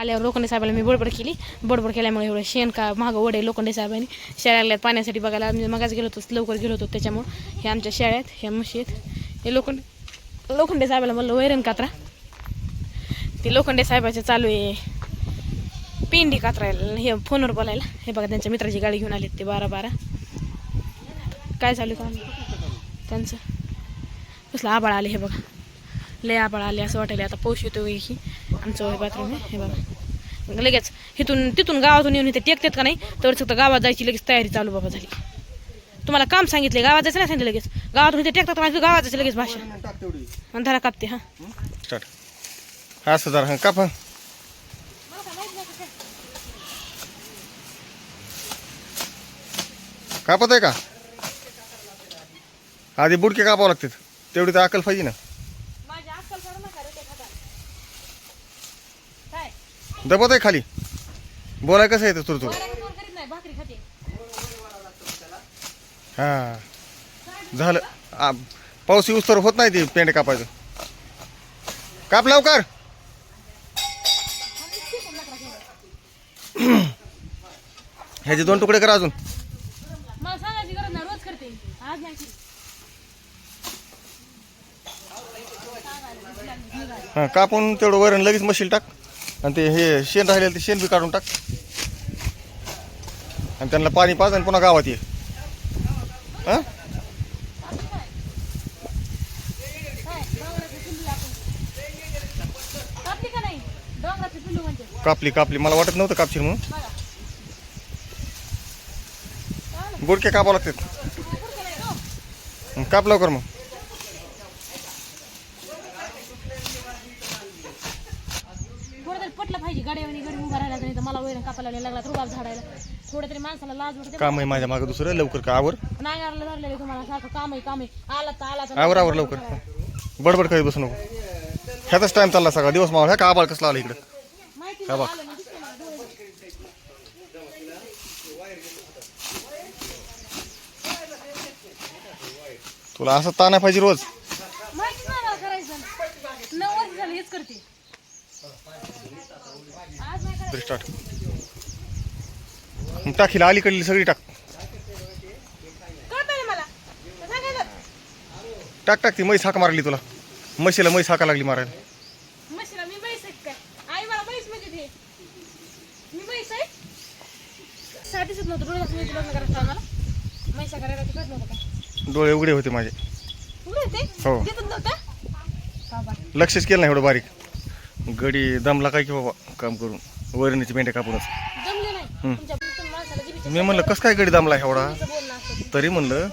आल्यावर लोखंडे साहेबाला मी बडबड केली. बडबड केल्यामुळे एवढं शेण का मागं वडे लोखंडे साहेबांनी शेळ्या पाण्यासाठी बघायला मी मगाच गेलो होतो लवकर गेलो होतो त्याच्यामुळं. हे आमच्या शेळ्यात ह्या म्हशी आहेत. हे लोखंड लोखंडे साहेबाला म्हणलं वैरण कात्रा. ते लोखंडे साहेबाचे चालू आहे पिंडी कात्रायला हे फोनवर बोलायला. हे बघा त्यांच्या मित्राची गाडी घेऊन आली ते बारा बारा. काय चालू काम त्यांचं. कसलं आबाळ आले हे बघा. लय आबाळ आले असं वाटायला आता पाऊस येतो की. आमचं बाथरूम आहे हे बघा. लगेच इथून तिथून गावातून येऊन इथे टेकतात का नाही? तर फक्त गावात जायची लगेच तयारी चालू बाबा झाली. तुम्हाला काम सांगितले गावात जायचं नाही सांगितलं लगेच? गावातून इथे टेकतात का नाही? गावात जायचं लगेच भाषा. आणि धरा कापते हा. स्टार्ट असं जरा हां काप कापत आहे का? आधी बुडके कापावं लागतात तेवढी तर अकल पाहिजे ना. दबत आहे खाली. बोलाय कसं येतं तुर तुर हा. झालं. पाऊस येऊस तर होत नाही ते पेंड कापायचं. काप लवकर. ह्याचे दोन तुकडे करा अजून. हां कापून तेवढं वरण लगेच मशील टाक. आणि ते हे शेण राहिलेलं ते शेण बी काढून टाक. आणि त्यांना पाणी पाच आणि पुन्हा गावात ये. हां? कापली कापली. मला वाटत नव्हतं कापशील म्हणून. बुडके कापावं लागतात. काप लवकर मग. पटलं पाहिजे गाड्यावानी गडी उभा राहिला नाही तर मला वैरण कापायला लागला रुबाब झाडायला. थोडं तरी माणसाला लाज वाटते. काम आहे माझ्या मागं दुसरं लवकर का? आवर. नाही आलं धरलेलं तुम्हाला सारखं काम आहे काम आहे. आला तर आला तर आवर आवर लवकर. बडबड करीत बसू नको. ह्याचाच टाइम चालला सगळा. दिवस मावळ ह्या का आबाळ कसला आला इकडं? माहिती हा बघ. नाही, आलं नाही, दिसलं नाही, डोळे. तुला असं ताना पाहिजे रोज. स्टार्ट टाकीला अलीकडली सगळी टाक. टाक टाक ती म्हैस हाक मारली तुला. म्हशीला म्हैस हाका लागली मारायला. म्हणजे डोळे उघडे होते माझे. हो. लक्षच केलं नाही एवढं बारीक. गडी दमला काय की बाबा काम करून. वरणीचे मेंढ्या कापूनच. जमले नाही? तुमच्या तुम्ही माणसाला जिभेच्या मी म्हणलं कसं काय गडी दमला एवढा? तरी म्हणलं